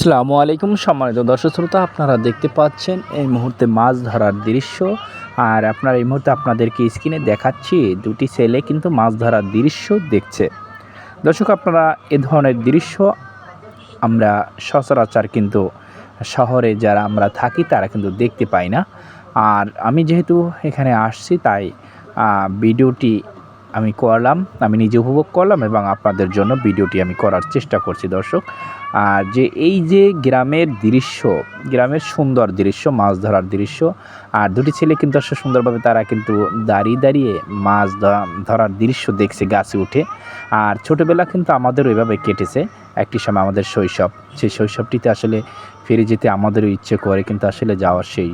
আসসালামু আলাইকুম সম্মানিত দর্শক শ্রোতা, আপনারা দেখতে পাচ্ছেন এই মুহূর্তে মাছ ধরার দৃশ্য। আর আপনারা এই মুহূর্তে আপনাদেরকে স্ক্রিনে দেখাচ্ছি, দুটি ছেলে কিন্তু মাছ ধরার দৃশ্য দেখছে। দর্শক, আপনারা এ ধরনের দৃশ্য আমরা সচরাচর কিন্তু শহরে যারা আমরা থাকি, তারা কিন্তু দেখতে পাই না। আর আমি যেহেতু এখানে আসছি, তাই ভিডিওটি আমি করলাম, আমি নিজে উপভোগ করলাম এবং আপনাদের জন্য ভিডিওটি আমি করার চেষ্টা করছি দর্শক। আর যে এই যে গ্রামের দৃশ্য, গ্রামের সুন্দর দৃশ্য, মাছ ধরার দৃশ্য, আর দুটি ছেলে কিন্তু আসলে সুন্দরভাবে তারা কিন্তু দাঁড়িয়ে দাঁড়িয়ে মাছ ধরার দৃশ্য দেখছে গাছে উঠে। আর ছোটোবেলা কিন্তু আমাদেরও এভাবে কেটেছে। একটি সময় আমাদের শৈশব, সেই শৈশবটিতে আসলে ফিরে যেতে আমাদেরও ইচ্ছে করে কিন্তু আসলে যাওয়ার সেই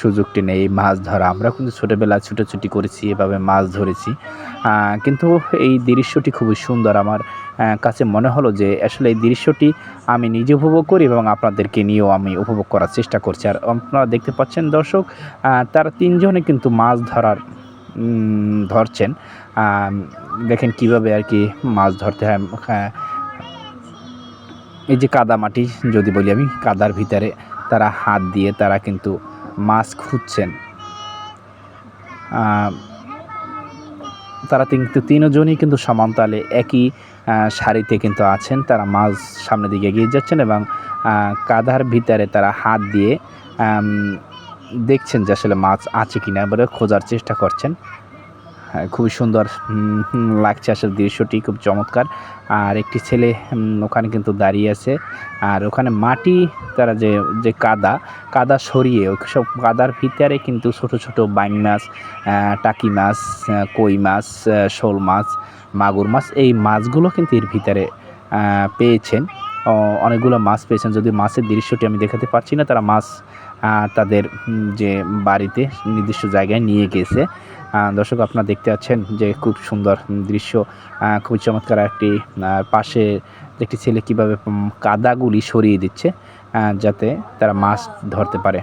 সুযোগটি নেই মাছ ধরা। আমরা কিন্তু ছোটোবেলায় ছুটোছুটি করেছি এভাবে মাছ ধরেছি। কিন্তু এই দৃশ্যটি খুবই সুন্দর। আমার কাছে মনে হলো যে আসলে এই দৃশ্যটি আমি নিজে উপভোগ করি এবং আপনাদেরকে নিয়েও আমি উপভোগ করার চেষ্টা করছি। আর আপনারা দেখতে পাচ্ছেন দর্শক তারা তিনজনে কিন্তু মাছ ধরার ধরছেন। দেখেন কীভাবে আর কি মাছ ধরতে হয়। হ্যাঁ, এই যে কাদা মাটি যদি বলি আমি কাদার ভিতরে তারা হাত দিয়ে তারা কিন্তু মাছ খুঁজছেন। তারা কিন্তু তিনজনই কিন্তু সমান্তালে একই শাড়িতে কিন্তু আছেন। তারা মাছ সামনের দিকে এগিয়ে যাচ্ছেন এবং কাদার ভিতরে তারা হাত দিয়ে দেখছেন যে আসলে মাছ আছে কিনা বলে খোঁজার চেষ্টা করছেন। খুবই সুন্দর লাগছে আসলে দৃশ্যটি, খুব চমৎকার। আর একটি ছেলে ওখানে কিন্তু দাঁড়িয়ে আছে। আর ওখানে মাটি, তারা যে যে কাদা কাদা সরিয়ে সব কাদার ভিতরে কিন্তু ছোট ছোট বাইং মাছ টাকি মাছ কই মাছ শোল মাছ, মাগুর মাছ, এই মাছগুলো কিন্তু এর ভিতরে পেয়েছেন। অনেকগুলো মাছ পেয়েছেন। যদি মাছের দৃশ্যটি আমি দেখাতে পারছি না, তারা মাছ তাদের যে বাড়িতে নির্দিষ্ট জায়গায় নিয়ে গেছে। দর্শক, আপনারা দেখতে পাচ্ছেন যে খুব সুন্দর দৃশ্য। খুবই চমৎকার একটি পাশে একটি ছেলে কীভাবে কাদাগুলি সরিয়ে দিচ্ছে যাতে তারা মাছ ধরতে পারে।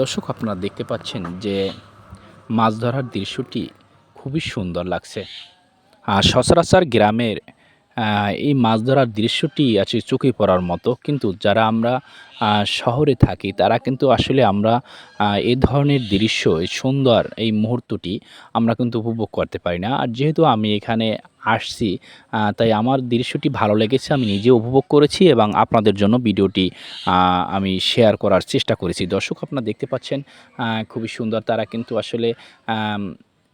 দর্শক, আপনারা দেখতে পাচ্ছেন যে মাছ ধরার দৃশ্যটি খুবই সুন্দর লাগছে। আর সচরাচর গ্রামের এই মাছ ধরার দৃশ্যটি আছে চোখে পড়ার মতো। কিন্তু যারা আমরা শহরে থাকি, তারা কিন্তু আসলে আমরা এ ধরনের দৃশ্য এই সুন্দর এই মুহূর্তটি আমরা কিন্তু উপভোগ করতে পারি না। আর যেহেতু আমি এখানে আসছি তাই আমার দৃশ্যটি ভালো লেগেছে, আমি নিজে উপভোগ করেছি এবং আপনাদের জন্য ভিডিওটি আমি শেয়ার করার চেষ্টা করেছি। দর্শক আপনারা দেখতে পাচ্ছেন খুবই সুন্দর। তারা কিন্তু আসলে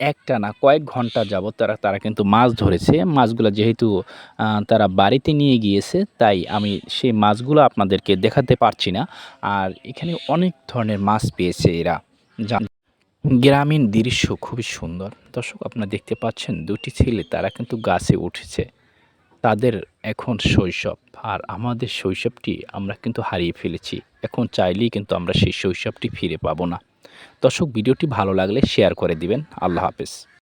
একটা না, কয়েক ঘণ্টা যাবত তারা তারা কিন্তু মাছ ধরেছে। মাছগুলো যেহেতু তারা বাড়িতে নিয়ে গিয়েছে, তাই আমি সেই মাছগুলো আপনাদেরকে দেখাতে পারছি না। আর এখানে অনেক ধরনের মাছ পেয়েছে এরা। গ্রামীণ দৃশ্য খুবই সুন্দর। দর্শক, আপনারা দেখতে পাচ্ছেন দুটি ছেলে, তারা কিন্তু গাছে উঠেছে। তাদের এখন শৈশব। আর আমাদের শৈশবটি আমরা কিন্তু হারিয়ে ফেলেছি। এখন চাইলেই কিন্তু আমরা সেই শৈশবটি ফিরে পাবো না। দর্শক ভিডিওটি ভালো লাগলে শেয়ার করে দিবেন। আল্লাহ হাফেজ।